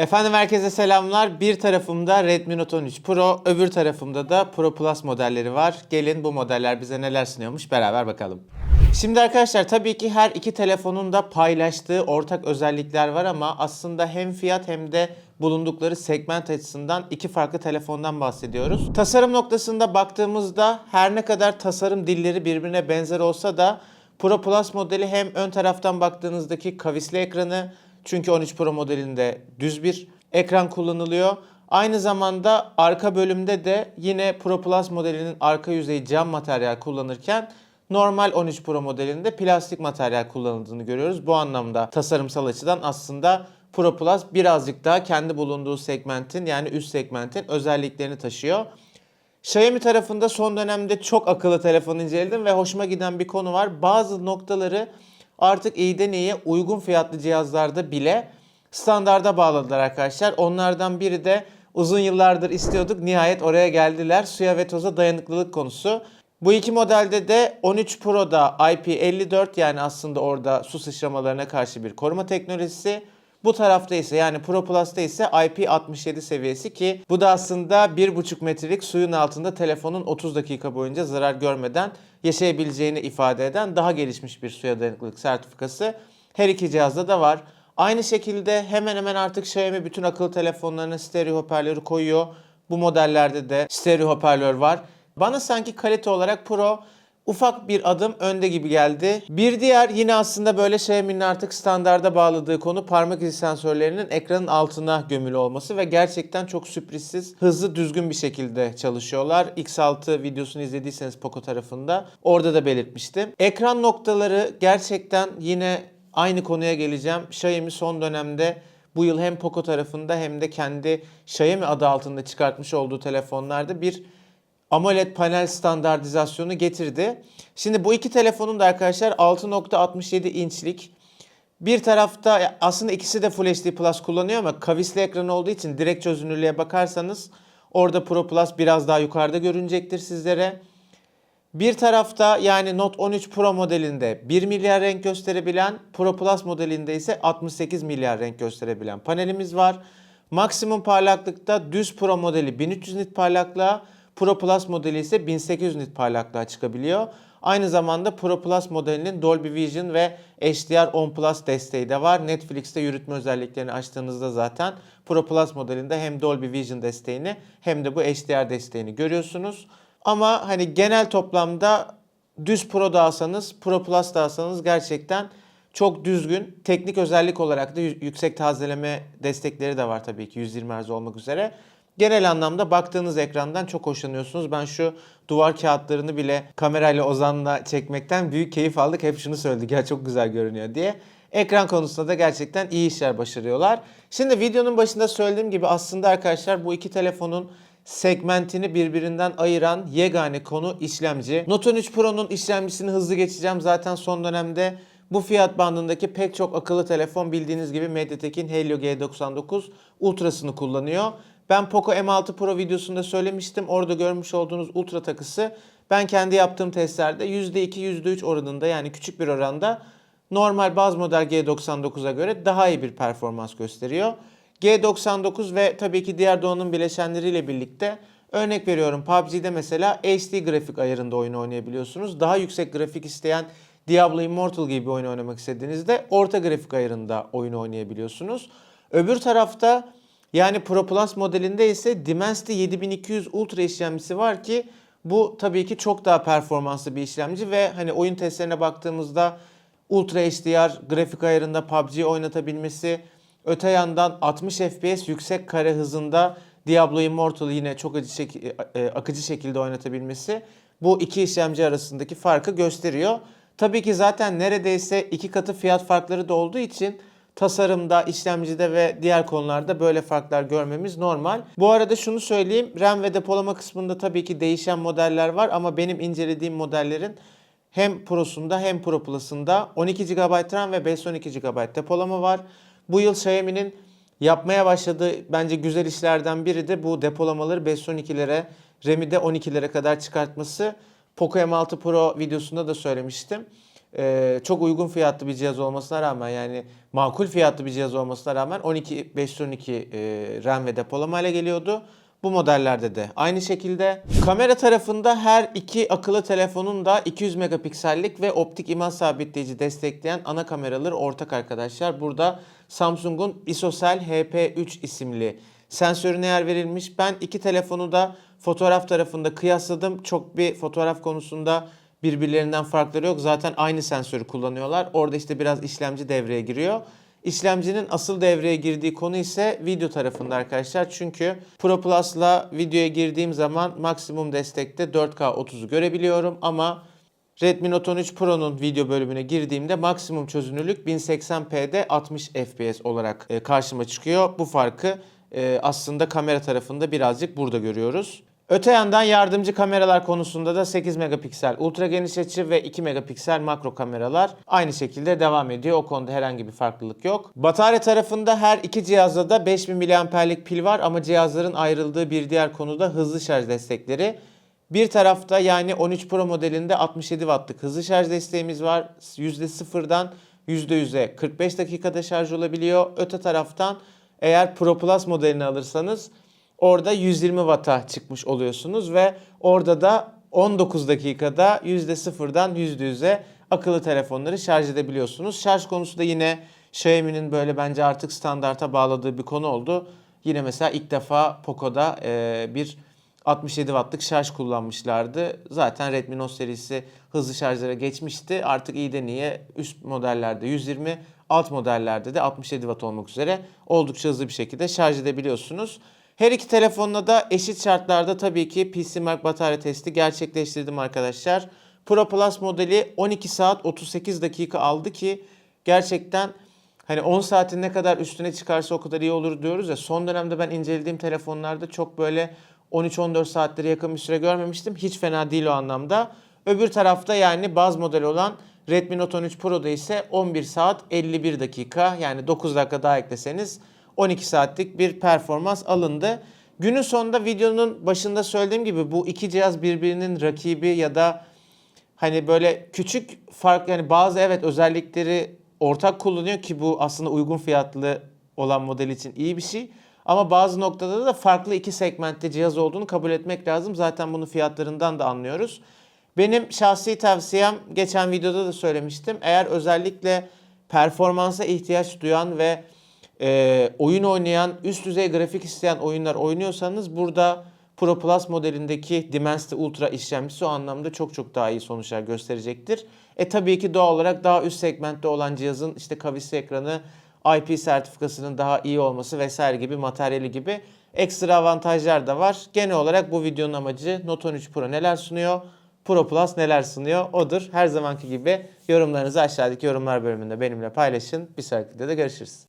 Efendim herkese selamlar. Bir tarafımda Redmi Note 13 Pro, öbür tarafımda da Pro Plus modelleri var. Gelin bu modeller bize neler sunuyormuş beraber bakalım. Şimdi arkadaşlar tabii ki her iki telefonun da paylaştığı ortak özellikler var ama aslında hem fiyat hem de bulundukları segment açısından iki farklı telefondan bahsediyoruz. Tasarım noktasında baktığımızda her ne kadar tasarım dilleri birbirine benzer olsa da Pro Plus modeli hem ön taraftan baktığınızdaki kavisli ekranı çünkü 13 Pro modelinde düz bir ekran kullanılıyor. Aynı zamanda arka bölümde de yine Pro Plus modelinin arka yüzeyi cam materyal kullanırken normal 13 Pro modelinde plastik materyal kullanıldığını görüyoruz. Bu anlamda tasarımsal açıdan aslında Pro Plus birazcık daha kendi bulunduğu segmentin yani üst segmentin özelliklerini taşıyor. Xiaomi tarafında son dönemde çok akıllı telefon inceledim ve hoşuma giden bir konu var. Bazı noktaları artık iyiden iyiye uygun fiyatlı cihazlarda bile standarda bağladılar arkadaşlar. Onlardan biri de uzun yıllardır istiyorduk. Nihayet oraya geldiler. Suya ve toza dayanıklılık konusu. Bu iki modelde de 13 Pro'da IP54 yani aslında orada su sıçramalarına karşı bir koruma teknolojisi. Bu tarafta ise yani Pro Plus'ta ise IP67 seviyesi ki bu da aslında 1,5 metrelik suyun altında telefonun 30 dakika boyunca zarar görmeden yaşayabileceğini ifade eden daha gelişmiş bir suya dayanıklılık sertifikası her iki cihazda da var. Aynı şekilde hemen hemen artık Xiaomi bütün akıllı telefonlarına stereo hoparlörü koyuyor. Bu modellerde de stereo hoparlör var. Bana sanki kalite olarak Pro ufak bir adım önde gibi geldi. Bir diğer yine aslında böyle Xiaomi'nin artık standarda bağladığı konu parmak izi sensörlerinin ekranın altına gömülü olması ve gerçekten çok sürprizsiz, hızlı, düzgün bir şekilde çalışıyorlar. X6 videosunu izlediyseniz Poco tarafında orada da belirtmiştim. Ekran noktaları gerçekten yine aynı konuya geleceğim. Xiaomi son dönemde bu yıl hem Poco tarafında hem de kendi Xiaomi adı altında çıkartmış olduğu telefonlarda bir AMOLED panel standartizasyonu getirdi. Şimdi bu iki telefonun da arkadaşlar 6.67 inçlik bir tarafta aslında ikisi de Full HD Plus kullanıyor ama kavisli ekran olduğu için direkt çözünürlüğe bakarsanız orada Pro Plus biraz daha yukarıda görünecektir sizlere. Bir tarafta yani Note 13 Pro modelinde 1 milyar renk gösterebilen, Pro Plus modelinde ise 68 milyar renk gösterebilen panelimiz var. Maksimum parlaklıkta düz Pro modeli 1300 nit parlaklığa, Pro Plus modeli ise 1800 nit parlaklığa çıkabiliyor. Aynı zamanda Pro Plus modelinin Dolby Vision ve HDR 10 Plus desteği de var. Netflix'te yürütme özelliklerini açtığınızda zaten Pro Plus modelinde hem Dolby Vision desteğini hem de bu HDR desteğini görüyorsunuz. Ama hani genel toplamda düz Pro da alsanız, Pro Plus da alsanız gerçekten çok düzgün. Teknik özellik olarak da yü- yüksek tazeleme destekleri de var tabii ki 120 Hz olmak üzere. Genel anlamda baktığınız ekrandan çok hoşlanıyorsunuz. Ben şu duvar kağıtlarını bile kamerayla Ozan'la çekmekten büyük keyif aldık. Hep şunu söyledik ya çok güzel görünüyor diye. Ekran konusunda da gerçekten iyi işler başarıyorlar. Şimdi videonun başında söylediğim gibi aslında arkadaşlar bu iki telefonun segmentini birbirinden ayıran yegane konu işlemci. Note 13 Pro'nun işlemcisini hızlı geçeceğim. Zaten son dönemde bu fiyat bandındaki pek çok akıllı telefon bildiğiniz gibi MediaTek'in Helio G99 Ultra'sını kullanıyor. Ben Poco M6 Pro videosunda söylemiştim. Orada görmüş olduğunuz Ultra takısı ben kendi yaptığım testlerde %2 %3 oranında yani küçük bir oranda normal baz model G99'a göre daha iyi bir performans gösteriyor. G99 ve tabii ki diğer donanım bileşenleriyle birlikte örnek veriyorum PUBG'de mesela HD grafik ayarında oyun oynayabiliyorsunuz. Daha yüksek grafik isteyen Diablo Immortal gibi bir oyun oynamak istediğinizde orta grafik ayarında oyun oynayabiliyorsunuz. Öbür tarafta yani Pro Plus modelinde ise Dimensity 7200 Ultra işlemcisi var ki bu tabii ki çok daha performanslı bir işlemci ve hani oyun testlerine baktığımızda Ultra HDR grafik ayarında PUBG oynatabilmesi, öte yandan 60 FPS yüksek kare hızında Diablo Immortal yine çok acı şek- e, akıcı şekilde oynatabilmesi bu iki işlemci arasındaki farkı gösteriyor. Tabii ki zaten neredeyse iki katı fiyat farkları da olduğu için tasarımda, işlemcide ve diğer konularda böyle farklar görmemiz normal. Bu arada şunu söyleyeyim. RAM ve depolama kısmında tabii ki değişen modeller var ama benim incelediğim modellerin hem Pro'sunda hem Pro Plus'ında 12 GB RAM ve 512 GB depolama var. Bu yıl Xiaomi'nin yapmaya başladığı bence güzel işlerden biri de bu depolamaları 512'lere, RAM'i de 12'lere kadar çıkartması. Poco M6 Pro videosunda da söylemiştim. E, çok uygun fiyatlı bir cihaz olmasına rağmen yani makul fiyatlı bir cihaz olmasına rağmen 12 512 e, RAM ve depolamayla geliyordu. Bu modellerde de aynı şekilde. Kamera tarafında her iki akıllı telefonun da 200 megapiksellik ve optik imaj sabitleyici destekleyen ana kameraları ortak arkadaşlar. Burada Samsung'un ISOCELL HP3 isimli sensörüne yer verilmiş. Ben iki telefonu da fotoğraf tarafında kıyasladım. Çok bir fotoğraf konusunda birbirlerinden farkları yok. Zaten aynı sensörü kullanıyorlar. Orada işte biraz işlemci devreye giriyor. İşlemcinin asıl devreye girdiği konu ise video tarafında arkadaşlar. Çünkü Pro Plus'la videoya girdiğim zaman maksimum destekte 4K 30'u görebiliyorum ama Redmi Note 13 Pro'nun video bölümüne girdiğimde maksimum çözünürlük 1080p'de 60 FPS olarak e, karşıma çıkıyor. Bu farkı e, aslında kamera tarafında birazcık burada görüyoruz. Öte yandan yardımcı kameralar konusunda da 8 megapiksel ultra geniş açı ve 2 megapiksel makro kameralar aynı şekilde devam ediyor. O konuda herhangi bir farklılık yok. Batarya tarafında her iki cihazda da 5000 mAh'lik pil var ama cihazların ayrıldığı bir diğer konuda hızlı şarj destekleri. Bir tarafta yani 13 Pro modelinde 67 wattlık hızlı şarj desteğimiz var. %0'dan %100'e 45 dakikada şarj olabiliyor. Öte taraftan eğer Pro Plus modelini alırsanız orada 120 Watt'a çıkmış oluyorsunuz ve orada da 19 dakikada %0'dan %100'e akıllı telefonları şarj edebiliyorsunuz. Şarj konusu da yine Xiaomi'nin böyle bence artık standarta bağladığı bir konu oldu. Yine mesela ilk defa Poco'da e, bir 67 wattlık şarj kullanmışlardı. Zaten Redmi Note serisi hızlı şarjlara geçmişti. Artık iyiden iyiye üst modellerde 120, alt modellerde de 67 watt olmak üzere oldukça hızlı bir şekilde şarj edebiliyorsunuz. Her iki telefonla da eşit şartlarda tabii ki PC Mark batarya testi gerçekleştirdim arkadaşlar. Pro Plus modeli 12 saat 38 dakika aldı ki gerçekten hani 10 saatin ne kadar üstüne çıkarsa o kadar iyi olur diyoruz ya. Son dönemde ben incelediğim telefonlarda çok böyle 13-14 saatlere yakın bir süre görmemiştim. Hiç fena değil o anlamda. Öbür tarafta yani baz model olan Redmi Note 13 Pro'da ise 11 saat 51 dakika yani 9 dakika daha ekleseniz 12 saatlik bir performans alındı. Günün sonunda videonun başında söylediğim gibi bu iki cihaz birbirinin rakibi ya da hani böyle küçük fark yani bazı evet özellikleri ortak kullanıyor ki bu aslında uygun fiyatlı olan model için iyi bir şey. Ama bazı noktada da farklı iki segmentte cihaz olduğunu kabul etmek lazım. Zaten bunu fiyatlarından da anlıyoruz. Benim şahsi tavsiyem geçen videoda da söylemiştim. Eğer özellikle performansa ihtiyaç duyan ve e, oyun oynayan, üst düzey grafik isteyen oyunlar oynuyorsanız burada Pro Plus modelindeki Dimensity Ultra işlemcisi o anlamda çok çok daha iyi sonuçlar gösterecektir. E tabii ki doğal olarak daha üst segmentte olan cihazın işte kavisli ekranı, IP sertifikasının daha iyi olması vesaire gibi materyali gibi ekstra avantajlar da var. Genel olarak bu videonun amacı Note 13 Pro neler sunuyor, Pro Plus neler sunuyor odur. Her zamanki gibi yorumlarınızı aşağıdaki yorumlar bölümünde benimle paylaşın. Bir sonraki videoda görüşürüz.